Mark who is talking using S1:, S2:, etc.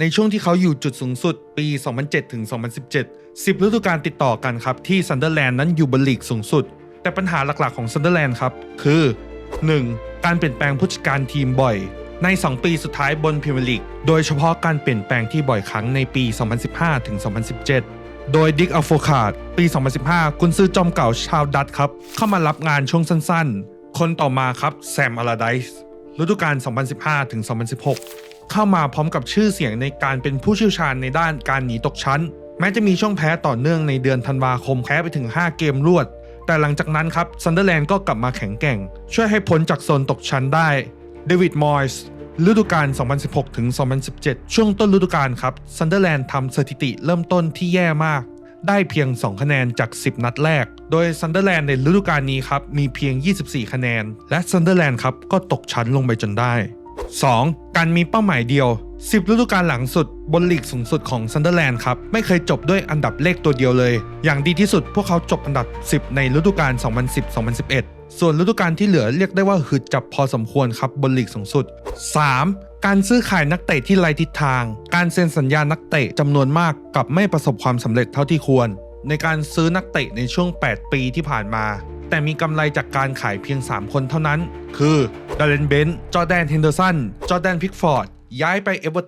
S1: ในช่วงที่เขาอยู่จุดสูงสุดปี 2007 ถึง 2017 10 ฤดูกาลติดต่อกันครับ ที่ซันเดอร์แลนด์นั้นอยู่บนลีกสูงสุด แต่ปัญหาหลักๆของซันเดอร์แลนด์ครับ คือ 1. การเปลี่ยนแปลงผู้จัดการทีมบ่อย ใน 2 ปีสุดท้ายบนพรีเมียร์ลีกโดยเฉพาะการเปลี่ยนแปลงที่บ่อยครั้งในปี 2015 ถึง 2017 โดยดิกอัลโฟคาดปี 2015 กุนซือจอมเก่าชาวดัตครับ เข้ามารับงานช่วงสั้นๆ คนต่อมาครับแซมอลาไดส์ฤดูกาล 2015 ถึง 2016 เข้ามาพร้อมกับชื่อเสียงในการเป็นผู้เชี่ยวชาญในด้านการหนีตกชั้น แม้จะมีช่วงแพ้ต่อเนื่องในเดือนธันวาคมแพ้ไปถึง 5 เกมรวด แต่หลังจากนั้นครับซันเดอร์แลนด์ก็กลับมาแข็งแกร่ง ช่วยให้พ้นจากโซนตกชั้นได้เดวิดมอยส์ฤดูกาล 2016 ถึง 2017 ช่วงต้นฤดูกาลครับซันเดอร์แลนด์ทำสถิติเริ่มต้นที่แย่มาก ได้เพียง 2 คะแนนจาก 10 นัดแรก โดยซันเดอร์แลนด์ในฤดูกาลนี้ครับ มีเพียง 24 คะแนน และซันเดอร์แลนด์ครับ ก็ตกชั้นลงไปจนได้ 2. การมีเป้าหมายเดียว 10ฤดูกาลหลังสุดบนลีกสูงสุดของซันเดอร์แลนด์ครับ ไม่เคยจบด้วยอันดับเลขตัวเดียวเลย อย่างดีที่สุดพวกเขาจบอันดับ 10 ในฤดูกาล 2010-2011 ส่วนฤดูกาลที่เหลือเรียกได้ว่าหืดจับพอสมควรครับบนลีกสูงสุด 3. การซื้อขายนักเตะที่ไร้ทิศทาง การเซ็นสัญญานักเตะจำนวนมากกับไม่ประสบความสำเร็จเท่าที่ควร ในการซื้อนักเตะในช่วง 8 ปีที่ผ่านมา แต่มีกำไรจากการขายเพียง 3 คนเท่านั้น คือ ดาร์เลนเบนจอแดนเฮนเดอร์สันจอแดนพิกฟอร์ดย้ายไปเอเวอร์